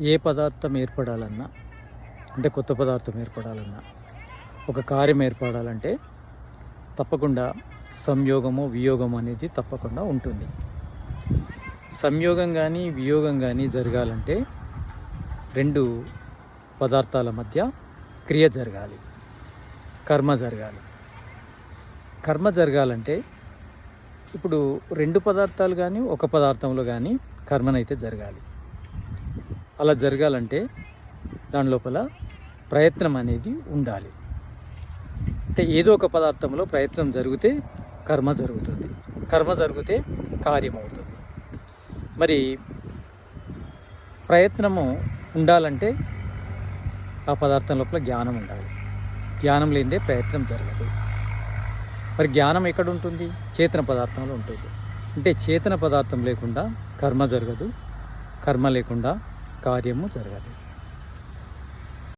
ఏ పదార్థం ఏర్పడాలన్నా అంటే కొత్త పదార్థం ఏర్పడాలన్నా ఒక కార్యం ఏర్పడాలంటే తప్పకుండా సంయోగము వియోగం అనేది తప్పకుండా ఉంటుంది. సంయోగం కానీ వియోగం కానీ జరగాలంటే రెండు పదార్థాల మధ్య క్రియ జరగాలి. కర్మ జరగాలి. కర్మ జరగాలంటే ఇప్పుడు రెండు పదార్థాలు కానీ ఒక పదార్థంలో కానీ కర్మనైతే జరగాలి. అలా జరగాలంటే దాని లోపల ప్రయత్నం అనేది ఉండాలి. అంటే ఏదో ఒక పదార్థంలో ప్రయత్నం జరిగితే కర్మ జరుగుతుంది. కర్మ జరిగితే కార్యం అవుతుంది. మరి ప్రయత్నము ఉండాలంటే ఆ పదార్థం లోపల జ్ఞానం ఉండాలి. జ్ఞానం లేనిదే ప్రయత్నం జరగదు. మరి జ్ఞానం ఎక్కడ ఉంటుంది? చేతన పదార్థంలో ఉంటుంది. అంటే చేతన పదార్థం లేకుండా కర్మ జరగదు. కర్మ లేకుండా కార్యము జరగదు